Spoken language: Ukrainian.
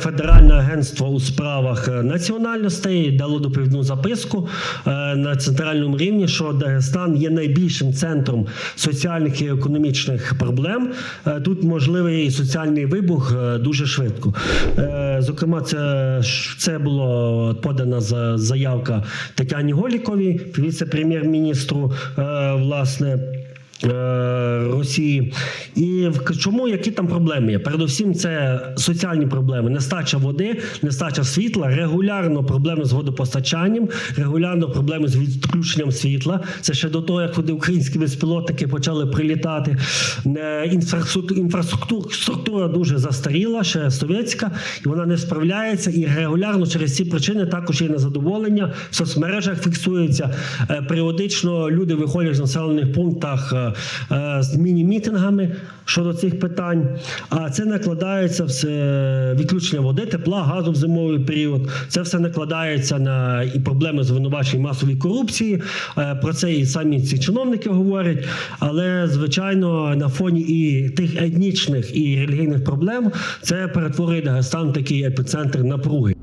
Федеральне агентство у справах е, національностей дало доповідну записку е, на центральному рівні, що Дагестан є найбільшим центром соціальних і економічних проблем. Е, Тут можливий соціальний вибух дуже швидко. Зокрема, це, це було подана за- заявка Тетяні Голіковій, віце-прем'єр-міністру, власне. Е, Росії. І в- чому які там проблеми є? Передусім, це соціальні проблеми, нестача води, нестача світла, регулярно проблеми з водопостачанням, регулярно проблеми з відключенням світла. Це ще до того, як вони українські безпілотники почали прилітати. Е, Інфраструктура, інфраструктура структура дуже застаріла, ще совєтська, і вона не справляється. І регулярно через ці причини також є незадоволення. В соцмережах фіксується. Е, Періодично люди виходять з населених пунктах з міні-мітингами щодо цих питань. А це накладається все відключення води, тепла, газу в зимовий період. Це все накладається на і проблеми звинувачень масової корупції. Е, Про це і самі ці чиновники говорять. Але звичайно, на фоні і тих етнічних і релігійних проблем це перетворює Дагестан в такий епіцентр напруги.